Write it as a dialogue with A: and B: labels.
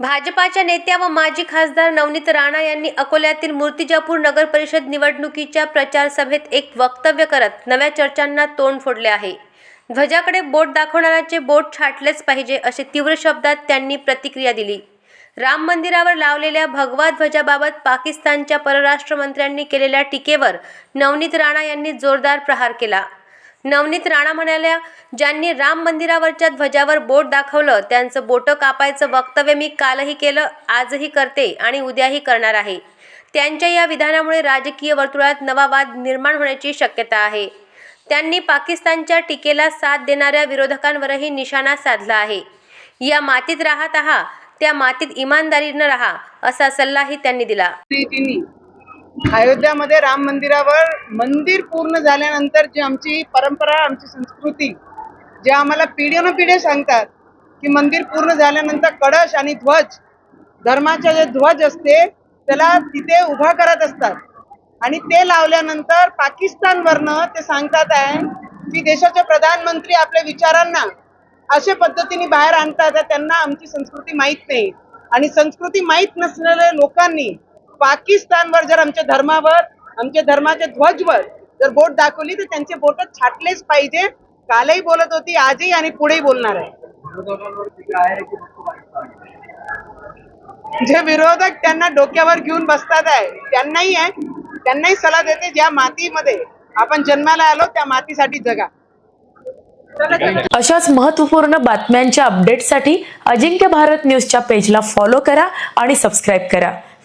A: भाजपाच्या नेत्या व माजी खासदार नवनीत राणा यांनी अकोल्यातील मूर्तिजापूर नगर परिषद निवडणुकीच्या प्रचार सभेत एक वक्तव्य करत नव्या चर्चांना तोंड फोडले आहे. ध्वजाकडे बोट दाखवणाऱ्याचे बोट छाटलेच पाहिजे असे तीव्र शब्दात त्यांनी प्रतिक्रिया दिली. राम मंदिरावर लावलेल्या भगवा ध्वजाबाबत पाकिस्तानच्या परराष्ट्र मंत्र्यांनी केलेल्या टीकेवर नवनीत राणा यांनी जोरदार प्रहार केला. नवनीत राणा म्हणाल्या ज्यांनी राम मंदिरावरच्या ध्वजावर बोट दाखवलं त्यांचं बोटं कापायचं वक्तव्य मी कालही केलं आजही करते आणि उद्याही करणार आहे. त्यांच्या या विधानामुळे राजकीय वर्तुळात नवा वाद निर्माण होण्याची शक्यता आहे. त्यांनी पाकिस्तानच्या टीकेला साथ देणाऱ्या विरोधकांवरही निशाणा साधला आहे. या मातीत राहत आहात त्या मातीत इमानदारीनं राहा असा सल्लाही त्यांनी दिला.
B: अयोध्यामध्ये राम मंदिरावर मंदिर पूर्ण झाल्यानंतर जी आमची परंपरा आमची संस्कृती जे आम्हाला पिढ्यानं पिढ्या सांगतात की मंदिर पूर्ण झाल्यानंतर कळश आणि ध्वज धर्माचे जे ध्वज असते त्याला तिथे उभा करत असतात. आणि ते लावल्यानंतर पाकिस्तानवरनं ते सांगतात आहे की देशाचे प्रधानमंत्री आपल्या विचारांना अशा पद्धतीने बाहेर आणतात तर त्यांना आमची संस्कृती माहीत नाही. आणि संस्कृती माहीत नसलेल्या लोकांनी पाकिस्तानवर जर आमच्या धर्मावर आमच्या धर्माच्या ध्वजवर जर बोट दाखवली तर त्यांचे बोट छाटलेच पाहिजे. कालही बोलत होती आजही आणि पुढेही बोलणार आहे. जे विरोधक त्यांना डोक्यावर घेऊन बसतात आहे त्यांनाही आहे त्यांनाही सल्ला देते ज्या मातीमध्ये आपण जन्माला आलो त्या मातीसाठी जगा.
C: अशाच महत्त्वपूर्ण बातम्यांच्या अपडेटसाठी अजिंक्य भारत न्यूजच्या पेजला फॉलो करा आणि सबस्क्राईब करा.